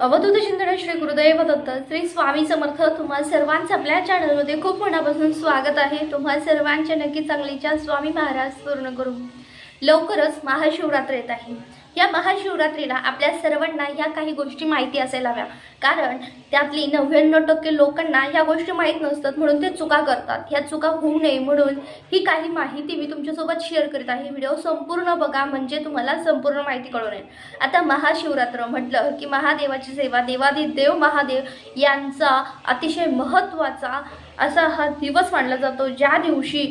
अवधूत चिंतन श्री गुरुदैव दत्त श्री स्वामी समर्थ तुम्हा सर्वांचं आपल्या चॅनलमध्ये खूप मनापासून स्वागत आहे. तुम्हा सर्वांच्या नक्की चांगलीच्या स्वामी महाराज पूर्ण करू लवकरच महाशिवरात्र येत आहे. या महाशिवरात्रीला आपल्या सर्वांना ह्या काही गोष्टी माहिती असायला हव्या. कारण त्यातली नव्याण्णव टक्के लोकांना ह्या गोष्टी माहीत नसतात म्हणून ते चुका करतात. ह्या चुका होऊ नये म्हणून ही काही माहिती मी तुमच्यासोबत शेअर करीत आहे. व्हिडिओ संपूर्ण बघा म्हणजे तुम्हाला संपूर्ण माहिती कळून येईल. आता महाशिवरात्र म्हटलं की महादेवाची सेवा देवादिदेव महादेव यांचा अतिशय महत्त्वाचा असा हा दिवस मानला जातो. ज्या दिवशी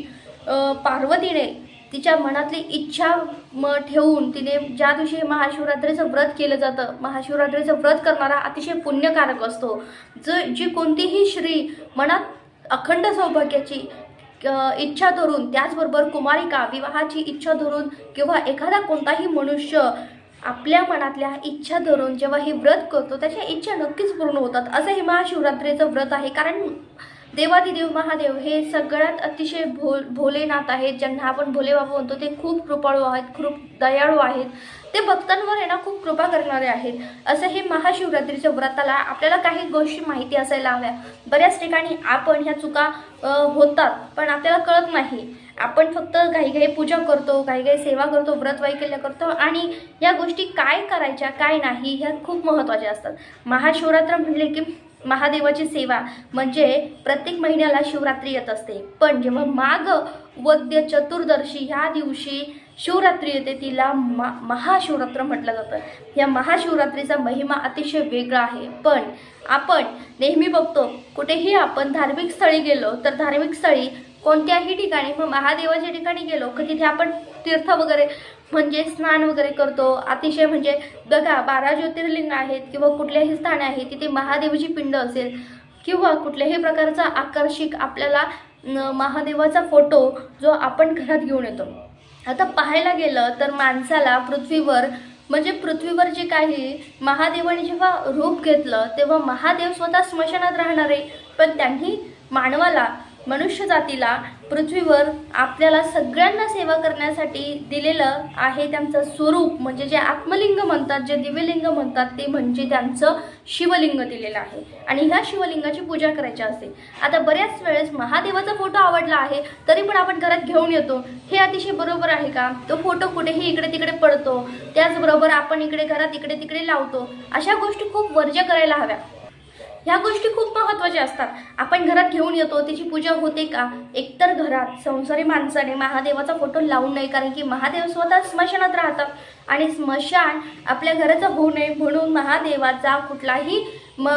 पार्वतीने तिच्या मनातली इच्छा म ठेवून तिने ज्या दिवशी महाशिवरात्रीचं व्रत केलं जातं महाशिवरात्रीचं व्रत करणारा अतिशय पुण्यकारक असतो. ज जी कोणतीही श्री मनात अखंड सौभाग्याची इच्छा धरून त्याचबरोबर कुमारिका विवाहाची इच्छा धरून किंवा एखादा कोणताही मनुष्य आपल्या मनातल्या इच्छा धरून जेव्हा हे व्रत करतो त्याच्या इच्छा नक्कीच पूर्ण होतात. असं हे महाशिवरात्रीचं व्रत आहे. कारण देवादिदेव महादेव हे सगळ्यात अतिशय भो भोलेनाथ आहेत. ज्यांना आपण भोले बाबा म्हणतो ते खूप कृपाळू आहेत खूप दयाळू आहेत. ते भक्तांवर आहे ना खूप कृपा करणारे आहेत. असं हे महाशिवरात्रीच्या व्रताला आपल्याला काही गोष्टी माहिती असायला हव्या. बऱ्याच ठिकाणी आपण ह्या चुका होतात पण आपल्याला कळत नाही. आपण फक्त काही काही पूजा करतो काही काही सेवा करतो व्रत वैकल्य करतो आणि या गोष्टी काय करायच्या काय नाही ह्या खूप महत्त्वाच्या असतात. महाशिवरात्र म्हणले की महादेवाची सेवा म्हणजे प्रत्येक महिन्याला शिवरात्री येत असते. पण जेव्हा माघ वद्य चतुर्दशी ह्या दिवशी शिवरात्री येते तिला मा महाशिवरात्र म्हटलं जातं. या महाशिवरात्रीचा महिमा अतिशय वेगळा आहे. पण आपण नेहमी बघतो कुठेही आपण धार्मिक स्थळी गेलो तर धार्मिक स्थळी कोणत्याही ठिकाणी मग महादेवाच्या ठिकाणी गेलो की तिथे आपण तीर्थ वगैरे म्हणजे स्नान वगैरे करतो. अतिशय म्हणजे बघा बारा ज्योतिर्लिंग आहेत किंवा कुठल्याही स्थाने आहेत तिथे महादेवाची पिंड असेल किंवा कुठल्याही प्रकारचा आकर्षक आपल्याला महादेवाचा फोटो जो आपण घरात घेऊन येतो. आता पाहायला गेलं तर माणसाला पृथ्वीवर म्हणजे पृथ्वीवर जे काही महादेवाने जेव्हा रूप घेतलं तेव्हा महादेव स्वतः स्मशानात राहणारे पण त्यांनी मानवाला मनुष्य जातीला पृथ्वीवर आपल्याला सगळ्यांना सेवा करण्यासाठी दिलेलं आहे त्यांचं स्वरूप म्हणजे जे आत्मलिंग म्हणतात जे दिव्यलिंग म्हणतात ते म्हणजे त्यांचं शिवलिंग दिलेलं आहे. आणि ह्या शिवलिंगाची पूजा करायची असते. आता बऱ्याच वेळेस महादेवाचा फोटो आवडला आहे तरी पण आपण घरात घेऊन येतो. हे अतिशय बरोबर आहे का? तो फोटो कुठेही इकडे तिकडे पडतो. त्याचबरोबर आपण इकडे घरात इकडे तिकडे लावतो. अशा गोष्टी खूप वर्ज्य करायला हव्या. ह्या गोष्टी खूप महत्त्वाच्या असतात. आपण घरात घेऊन येतो त्याची पूजा होते का? एकतर घरात संसारी माणसाने महादेवाचा फोटो लावू नये कारण की महादेव स्वतः स्मशानात राहतात. आणि स्मशान आपल्या घराचं होऊ नये म्हणून महादेवाचा कुठलाही म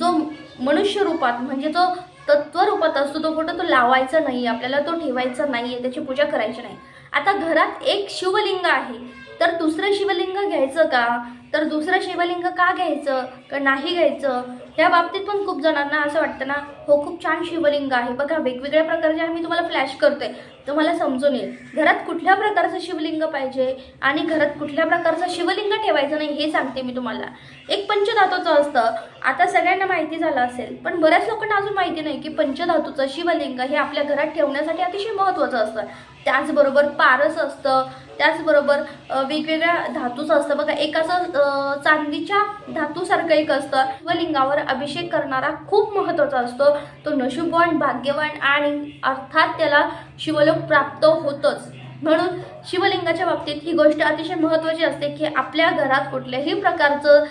जो मनुष्य रूपात म्हणजे जो तत्वरूपात असतो तो फोटो तो लावायचा नाही आपल्याला तो ठेवायचा नाही आहे त्याची पूजा करायची नाही. आता घरात एक शिवलिंग आहे तर दुसरं शिवलिंग घ्यायचं का? तर दुसरं शिवलिंग का घ्यायचं? का नाही घ्यायचं? ह्या बाबतीत पण खूप जणांना असं वाटतं ना हो खूप छान शिवलिंग आहे. बघा वेगवेगळ्या प्रकारचे आम्ही तुम्हाला फ्लॅश करतोय. तुम्हाला समजून येईल. घरात कुठल्या प्रकारचं शिवलिंग पाहिजे आणि घरात कुठल्या प्रकारचं शिवलिंग ठेवायचं नाही हे सांगते मी तुम्हाला. एक पंचधातूचं असतं. आता सगळ्यांना माहिती झालं असेल पण बऱ्याच लोकांना अजून माहिती नाही की पंचधातूचं शिवलिंग हे आपल्या घरात ठेवण्यासाठी अतिशय महत्त्वाचं असतं. त्याचबरोबर पारस असतं त्याचबरोबर वेगवेगळ्या धातूचं असतं. बघा एक असं चांदीच्या धातूसारखं एक असतं. शिवलिंगावर अभिषेक करणारा खूप महत्त्वाचा असतो. तो नशीबवान भाग्यवान आणि अर्थात त्याला शिवलोक प्राप्त होतच. म्हणून शिवलिंगाच्या बाबतीत ही गोष्ट अतिशय महत्त्वाची असते की आपल्या घरात कुठल्याही प्रकारचं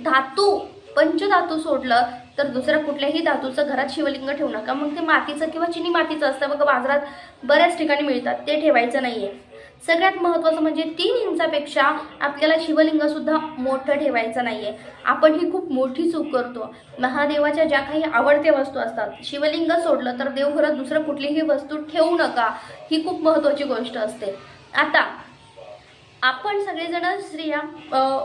धातू पंचधातू सोडलं तर दुसऱ्या कुठल्याही धातूचं घरात शिवलिंग ठेवू नका. मग ते मातीचं किंवा चिनी मातीचं असतं. बघा बाजारात बऱ्याच ठिकाणी मिळतात. ते ठेवायचं नाही आहे सगळ्यात महत्त्वाचं म्हणजे तीन इंचापेक्षा आपल्याला शिवलिंगसुद्धा मोठं ठेवायचं नाही आहे आपण ही खूप मोठी चूक करतो. महादेवाच्या ज्या काही आवडत्या वस्तू असतात शिवलिंग सोडलं तर देवघरात दुसरं कुठलीही वस्तू ठेवू नका. ही खूप महत्त्वाची गोष्ट असते. आता आपण सगळेजण स्त्रिया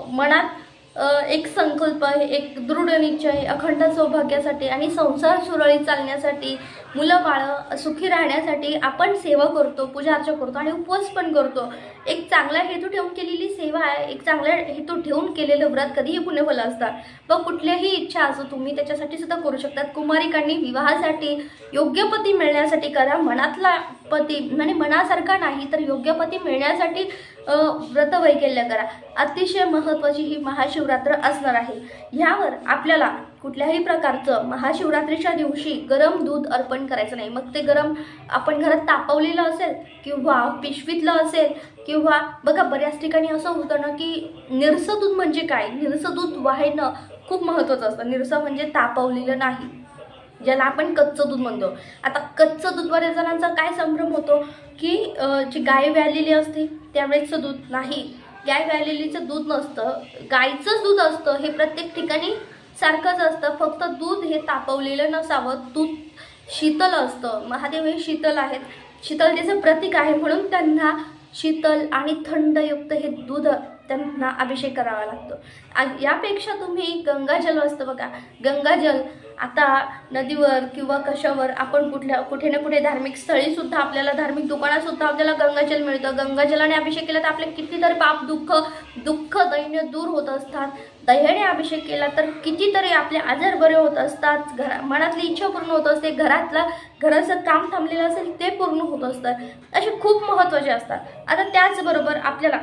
मनात एक संकल्प आहे एक दृढ निश्चय अखंड सौभाग्यासाठी आणि संसार सुरळीत चालण्यासाठी मुलं बाळं सुखी राहण्यासाठी आपण सेवा करतो पूजा अर्चा करतो आणि उपवास पण करतो. एक चांगला हेतू ठेवून केलेली सेवा आहे एक चांगला हेतू ठेवून केलेलं व्रत कधीही पुण्यफल असतात व कुठल्याही इच्छा असो तुम्ही त्याच्यासाठी सुद्धा करू शकतात. कुमारिकांनी विवाहासाठी योग्य पती मिळण्यासाठी करा. मनातला पती म्हणजे मनासारखा नाही तर योग्य पती मिळण्यासाठी व्रत वैकल्य करा. अतिशय महत्त्वाची ही महाशिवरात्र असणार आहे. ह्यावर आपल्याला कुठल्याही प्रकारचं महाशिवरात्रीच्या दिवशी गरम दूध अर्पण करायचं नाही. मग ते गरम आपण घरात तापवलेलं असेल किंवा पिशवीतलं असेल किंवा बघा बऱ्याच ठिकाणी असं होतं ना की निरसं दूध म्हणजे काय? निरसं दूध वाहणं खूप महत्त्वाचं असतं. निरसं म्हणजे तापवलेलं नाही ज्याला आपण कच्चं दूध म्हणतो. आता कच्चं दूध बऱ्याच जणांचा काय संभ्रम होतो की जी गाय व्यालेली असते त्यावेळेचं दूध नाही. गाय व्यालेलीचं दूध नसतं. गायचंच दूध असतं. हे प्रत्येक ठिकाणी सारखंच असतं. फक्त दूध हे तापवलेलं नसावं. दूध शीतल असतं. महादेव हे शीतल आहेत. शीतलतेचं प्रतीक आहे म्हणून त्यांना शीतल आणि थंडयुक्त हे दूध त्यांना अभिषेक करावा लागतो. यापेक्षा तुम्ही गंगाजल असतं बघा. गंगाजल आता नदीवर किंवा कशावर आपण कुठल्या कुठे ना कुठे धार्मिक स्थळी सुद्धा आपल्याला धार्मिक दुकानातसुद्धा आपल्याला गंगाजल मिळतं. गंगाजलाने अभिषेक केला तर आपले कितीतरी पाप दुःख दुःख दैन्य दूर होत असतात. दह्याने अभिषेक केला तर कितीतरी आपले आजार बरे होत असतात. घरा मनातली इच्छा पूर्ण होत असते. घरातला घराचं काम थांबलेलं असेल ते पूर्ण होत असतं. असे खूप महत्त्वाचे असतात. आता त्याचबरोबर आपल्याला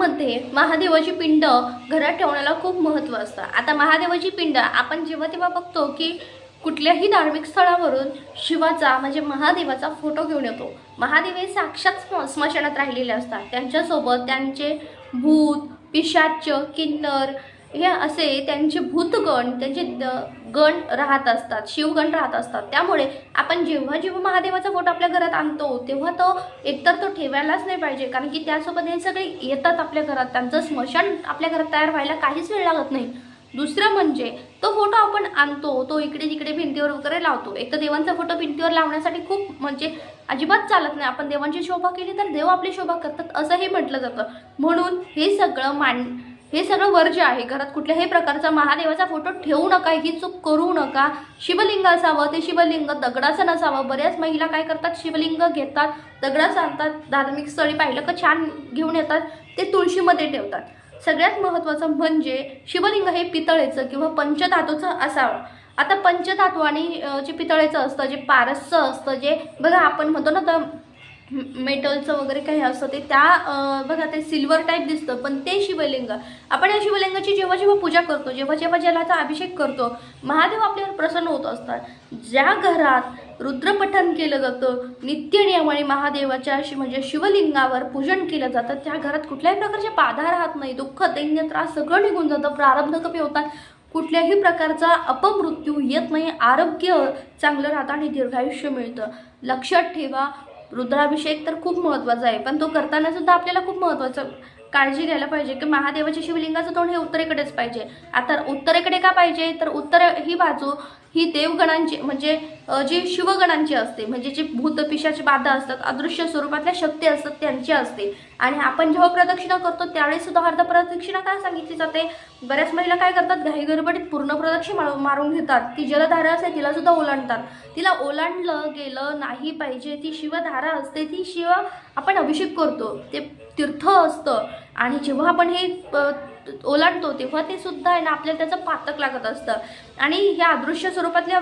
मध्ये महादेवाची पिंड घरात ठेवण्याला खूप महत्त्व असतं. आता महादेवाची पिंड आपण जेव्हा तेव्हा बघतो की कुठल्याही धार्मिक स्थळावरून शिवाचा म्हणजे महादेवाचा फोटो घेऊन येतो. महादेव हे साक्षात स्म- स्मशानात राहिलेले असतात. त्यांच्यासोबत त्यांचे भूत पिशाच किन्नर हे असे त्यांचे भूतगण त्यांचे द- गण राहत असतात शिवगण राहत असतात. त्यामुळे आपण जेव्हा जेव्हा महादेवाचा फोटो आपल्या घरात आणतो तेव्हा तो एकतर तो ठेवायलाच नाही पाहिजे. कारण की त्यासोबत हे सगळे येतात आपल्या घरात. त्यांचं स्मशान आपल्या घरात तयार व्हायला काहीच वेळ लागत नाही. दुसरं म्हणजे तो फोटो आपण आणतो तो इकडे तिकडे भिंतीवर वगैरे लावतो. एक तर देवांचा फोटो भिंतीवर लावण्यासाठी खूप म्हणजे अजिबात चालत नाही. आपण देवांची शोभा केली तर देव आपली शोभा करतात असंही म्हटलं जातं. म्हणून हे सगळं मान हे सगळं वर्ज्य आहे घरात कुठल्याही प्रकारचा महादेवाचा फोटो ठेवू नका ही चूक करू नका. शिवलिंग असावं ते शिवलिंग दगडाचं नसावं. बऱ्याच महिला काय करतात? शिवलिंग घेतात दगडाचं आणतात धार्मिक स्थळी पाहिलं का छान घेऊन येतात ते तुळशीमध्ये ठेवतात. सगळ्यात महत्त्वाचं म्हणजे शिवलिंग हे पितळेचं किंवा पंचधातूचं असावं. आता पंचधातू आणि जे पितळेचं असतं जे पारसचं असतं जे बघा आपण म्हणतो ना तर मेटलचं वगैरे काही असतं ते त्या बघा ते सिल्वर टाईप दिसतं पण ते शिवलिंग. आपण या शिवलिंगाची जेव्हा जेव्हा पूजा करतो जेव्हा जेव्हा जलाचा अभिषेक करतो महादेव आपल्यावर प्रसन्न होत असतात. ज्या घरात रुद्रपठन केलं जातं नित्य आणि महादेवाच्या शि- म्हणजे शिवलिंगावर पूजन केलं जातं त्या घरात कुठल्याही प्रकारचे बाधा राहत नाही दुःख दैन्य त्रास सगळं निघून जातं प्रारब्ध कमी होतात. कुठल्याही प्रकारचा अपमृत्यू येत नाही आरोग्य चांगलं राहतं आणि दीर्घायुष्य मिळतं. लक्षात ठेवा रुद्राभिषेक तर खूप महत्त्वाचा आहे पण तो करताना सुद्धा आपल्याला खूप महत्त्वाचं काळजी घ्यायला पाहिजे की महादेवाच्या शिवलिंगाचं तोंड हे उत्तरेकडेच पाहिजे. आता उत्तरेकडे का पाहिजे? तर उत्तर ही बाजू ही देवगणांची म्हणजे जी शिवगणांची असते म्हणजे जे भूतपिशाची बाधा असतात अदृश्य स्वरूपातल्या शक्ती असतात त्यांची असते. आणि आपण जेव्हा प्रदक्षिणा करतो त्यावेळेस सुद्धा अर्ध प्रदक्षिणा काय सांगितली जाते? बऱ्याच महिला काय करतात? घाई गडबडीत पूर्ण प्रदक्षिणा मारून घेतात. ती जलधारा असते तिला सुद्धा ओलांडतात. तिला ओलांडलं गेलं नाही पाहिजे ती शिवधारा असते ती शिव आपण अभिषेक करतो. ते तीर्थ असतं. आणि जेव्हा आपण हे ओलांडतो तेव्हा ते सुद्धा आहे ना आपल्याला त्याचं पातक लागत असतं. आणि ह्या अदृश्य स्वरूपातल्या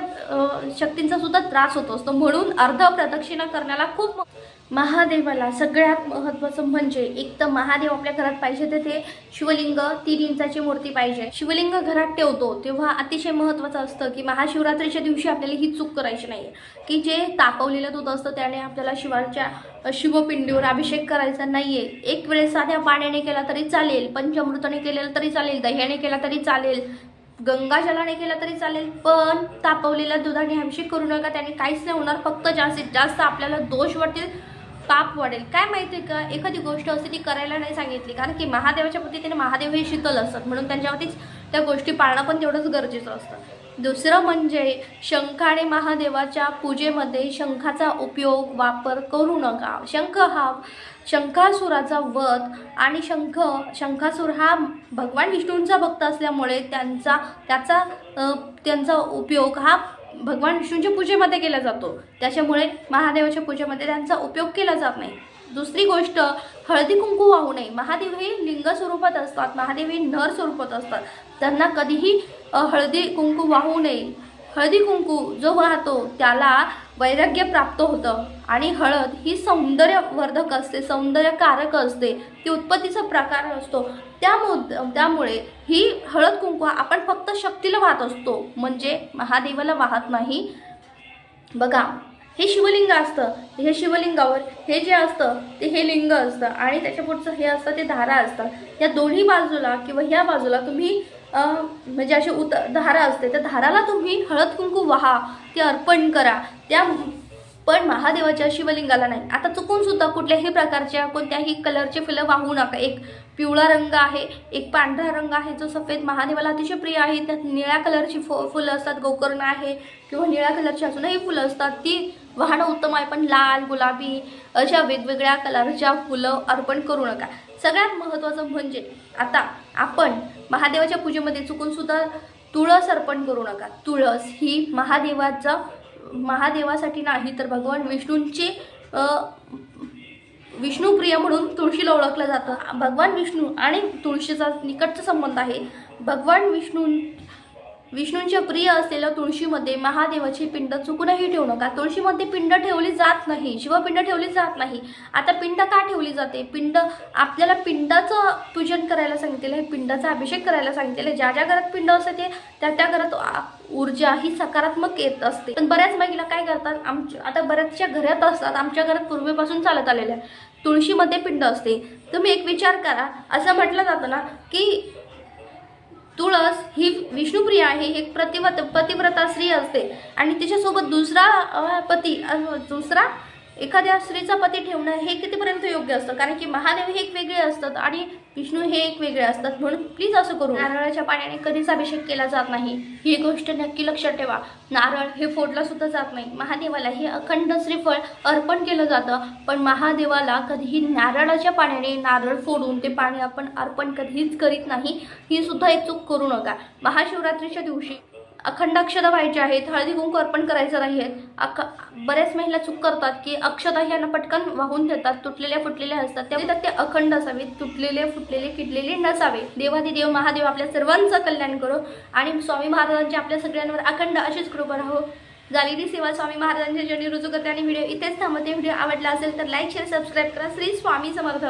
शक्तींचा सुद्धा त्रास होत असतो. म्हणून अर्ध प्रदक्षिणा करण्याला खूप महादेवाला सगळ्यात महत्त्वाचं म्हणजे एक तर महादेव आपल्या घरात पाहिजे तेथे शिवलिंग तीन इंचाची मूर्ती पाहिजे. शिवलिंग घरात ठेवतो तेव्हा अतिशय महत्त्वाचं असतं की महाशिवरात्रीच्या दिवशी आपल्याला ही चूक करायची नाही की जे तापवलेलं दूध असतं त्याने आपल्याला शिवाच्या शिवपिंडीवर अभिषेक करायचा नाहीये. एक वेळेस साध्या पाण्याने केला तरी चालेल पंचमृताने केलेलं तरी चालेल दह्याने केला तरी चालेल गंगाजलाने केला तरी चालेल पण तापवलेल्या दुधाने अभिषेक करू नका त्याने काहीच नाही होणार फक्त जास्तीत जास्त आपल्याला दोष वाटेल पाप वाढेल. काय माहिती आहे का? एखादी गोष्ट असते ती करायला नाही सांगितली कारण की महादेवाच्या पद्धतीने महादेव हे शीतल असतात म्हणून त्यांच्यावरतीच त्या गोष्टी पाळणं पण तेवढंच गरजेचं असतं. दुसरं म्हणजे शंख आणि महादेवाच्या पूजेमध्ये शंखाचा उपयोग वापर करू नका. शंख हा शंखासुराचा वध आणि शंख शंखासूर हा भगवान विष्णूंचा भक्त असल्यामुळे त्यांचा त्याचा त्यांचा उपयोग हा भगवान विष्णूंच्या पूजेमध्ये केला जातो. त्याच्यामुळे महादेवाच्या पूजेमध्ये त्यांचा उपयोग केला जात नाही. दुसरी गोष्ट हळदी कुंकू वाहू नये. महादेव हे लिंग स्वरूपात असतात. महादेव हे नर स्वरूपात असतात. त्यांना कधीही हळदी कुंकू वाहू नये. हळदी कुंकू जो वाहतो त्याला वैराग्य प्राप्त होतं. आणि हळद ही सौंदर्यवर्धक असते सौंदर्यकारक असते. ती उत्पत्तीचा प्रकार असतो. त्यामुळे त्यामुळे ही हळद कुंकू आपण फक्त शक्तीला वाहत असतो. म्हणजे महादेवाला वाहत नाही. बघा हे शिवलिंग असतं. हे शिवलिंगावर हे जे असतं ते हे लिंग असतं. आणि त्याच्या पुढचं हे असतं ते धारा असतात या दोन्ही बाजूला किंवा ह्या बाजूला तुम्ही म्हणजे असे उत धारा असते. त्या धाराला तुम्ही हळद कुंकू वाहा ते अर्पण करा. त्या पण महादेवाच्या शिवलिंगाला नाही. आता चुकून सुद्धा कुठल्याही प्रकारच्या कोणत्याही कलरचे फुलं वाहू नका. एक पिवळा रंग आहे एक पांढरा रंग आहे जो सफेद महादेवाला अतिशय प्रिय आहे. त्यात निळ्या कलरची फ फुलं असतात गोकर्ण आहे किंवा निळ्या कलरची अजूनही फुलं असतात. ती वाहणं उत्तम आहे पण लाल गुलाबी अशा वेगवेगळ्या कलरच्या फुलं अर्पण करू नका. सगळ्यात महत्त्वाचं म्हणजे आता आपण महादेवाच्या पूजेमध्ये चुकून सुद्धा तुळस अर्पण करू नका. तुळस ही महादेवाचं महादेवासाठी नाही तर भगवान विष्णूंचे विष्णुप्रिय म्हणून तुळशीला ओळखलं जातं. भगवान विष्णू आणि तुळशीचा निकटचा संबंध आहे. भगवान विष्णू विष्णूंच्या प्रिय असलेल्या तुळशीमध्ये महादेवाची पिंड चुकूनही ठेवू नका. तुळशीमध्ये पिंड ठेवली जात नाही. शिवपिंड ठेवली जात नाही. आता पिंड का ठेवली जाते? पिंड आपल्याला पिंडाचं पूजन करायला सांगितलेलं आहे पिंडाचा अभिषेक करायला सांगितलेलं आहे. ज्या ज्या घरात पिंड असते ते त्या त्या घरात ऊर्जा ही सकारात्मक येत असते. पण बऱ्याच महिला काय करतात? आमच्या आता बऱ्याचशा घरात असतात. आमच्या घरात पूर्वीपासून चालत आलेल्या आहे. तुळशीमध्ये पिंड असते. तुम्ही एक विचार करा. असं म्हटलं जातं ना की तुळस ही विष्णुप्रिया आहे एक प्रतिव्रत पतिव्रता स्त्री असते. आणि तिच्यासोबत दुसरा पती दुसरा एखाद्या स्त्रीचा पती ठेवणं हे कितीपर्यंत योग्य असतं? कारण की महादेव हे एक वेगळे असतात आणि विष्णू हे एक वेगळे असतात. म्हणून प्लीज असं करू. नारळाच्या पाण्याने कधीच अभिषेक केला जात नाही. ही गोष्ट नक्की लक्षात ठेवा. नारळ हे फोडला सुद्धा जात नाही. महादेवाला हे अखंड श्रीफळ अर्पण केलं जातं. पण महादेवाला कधीही नारळाच्या पाण्याने नारळ फोडून ते पाणी आपण अर्पण कधीच करीत नाही. ही सुद्धा एक चूक करू नका. महाशिवरात्रीच्या दिवशी अखंड अक्षता व्हायच्या आहेत हळदी कुंकू अर्पण करायचं नाही आहेत. अख बऱ्याच महिला चूक करतात की अक्षता ह्यांना पटकन वाहून देतात तुटलेल्या फुटलेल्या असतात. त्या ते अखंड असावेत तुटलेले फुटलेले किडलेले नसावे. देवादिदेव महादेव आपल्या सर्वांचं कल्याण करो आणि स्वामी महाराजांची आपल्या सगळ्यांवर अखंड अशीच कृपा राहो. झालेली सेवा स्वामी महाराजांच्या जनी रुजू करते आणि व्हिडिओ इथेच थांबते व्हिडिओ आवडला असेल तर लाईक शेअर सबस्क्राईब करा. श्री स्वामी समर्थ.